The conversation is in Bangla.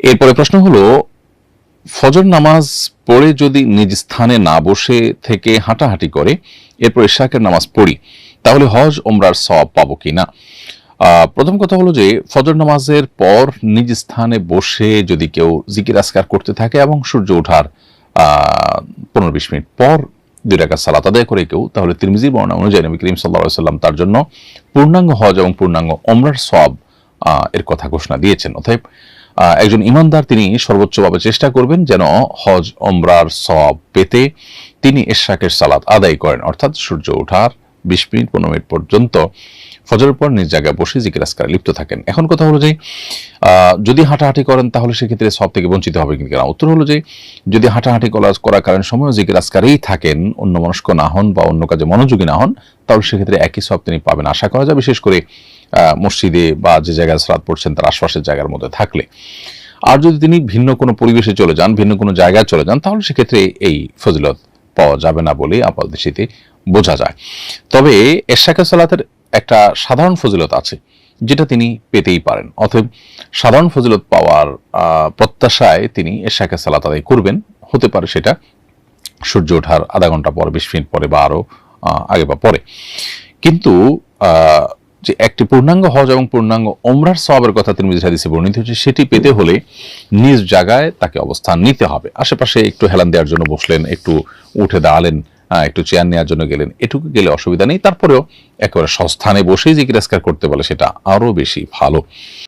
এরপরে প্রশ্ন হলো, ফজর নামাজ পড়ে যদি নিজ স্থানে না বসে থেকে হাঁটাহাঁটি করে, এরপর ইশাকের নামাজ পড়ি, তাহলে হজ ওমরার সব পাবো কি না প্রথম কথা হলো যে, ফজর নামাজের পর নিজ স্থানে বসে যদি কেউ জিকির আসকার করতে থাকে এবং সূর্য ওঠার পনেরো বিশ মিনিট পর দুই টাকা সালাত আদায় করে কেউ, তাহলে তিরমিজির বর্ণনা অনুযায়ী নবী করিম সাল্লাহ সাল্লাম তার জন্য পূর্ণাঙ্গ হজ এবং পূর্ণাঙ্গ ওমরার সব এর কথা ঘোষণা দিয়েছেন। অতএব একজন ইমানদার তিনি সর্বোচ্চভাবে চেষ্টা করবেন যেন হজ ওমরার সব পেতে তিনি এশাকের সালাত আদায় করেন। অর্থাৎ সূর্য ওঠার বিশ মিনিট, পনেরো মিনিট পর্যন্ত ফজরের পর নিজ জায়গায় বসে জিকির আসকারে লিপ্ত থাকেন। এখন কথা হলো যে যদি হাঁটাহাঁটি করেন তাহলে সেক্ষেত্রে সব থেকে বঞ্চিত হবে কিন্তু কিনা? উত্তর হলো যে, যদি হাঁটাহাঁটি করা, করার কারণ সময় জিকির আসকারেই থাকেন অন্য মনস্ক না হন বা অন্য কাজে মনোযোগী না হন, তাহলে সেক্ষেত্রে একই সব তিনি পাবেন আশা করা যায়, বিশেষ করে মসজিদে বা যে জায়গায় সালাত পড়ছেন তার আশপাশের জায়গার মধ্যে থাকলে। আর যদি তিনি ভিন্ন কোনো পরিবেশে চলে যান, ভিন্ন কোনো জায়গায় চলে যান, তাহলে সেক্ষেত্রে এই ফজিলত পাওয়া যাবে না বলে আপাতদৃষ্টিতে বোঝা যায়। তবে এশাকে সালাতের একটা সাধারণ ফজিলত আছে, যেটা তিনি পেতেই পারেন। অতএব সাধারণ ফজিলত পাওয়ার প্রত্যাশায় তিনি এশাকে সালাত আদায় করবেন। হতে পারে সেটা সূর্য ওঠার আধা ঘণ্টা পরে, বিশ মিনিট পরে বা আরও আগে বা পরে। কিন্তু যে একটি পূর্ণাঙ্গ হজ এবং পূর্ণাঙ্গ ওমরার সবের কথা তিনি হাদিসে বর্ণিত হচ্ছে সেটি পেতে হলে নিজ জায়গায় তাকে অবস্থান নিতে হবে। আশেপাশে একটু হেলান দেওয়ার জন্য বসলেন, একটু উঠে দাঁড়ালেন একটু চেয়ার নেওয়ার জন্য গেলেন। এটুকু গেলে অসুবিধা নেই। তারপরেও একেবারে সস্থানে বসেই জিজ্ঞাসকার করতে বলে সেটা আরও বেশি ভালো।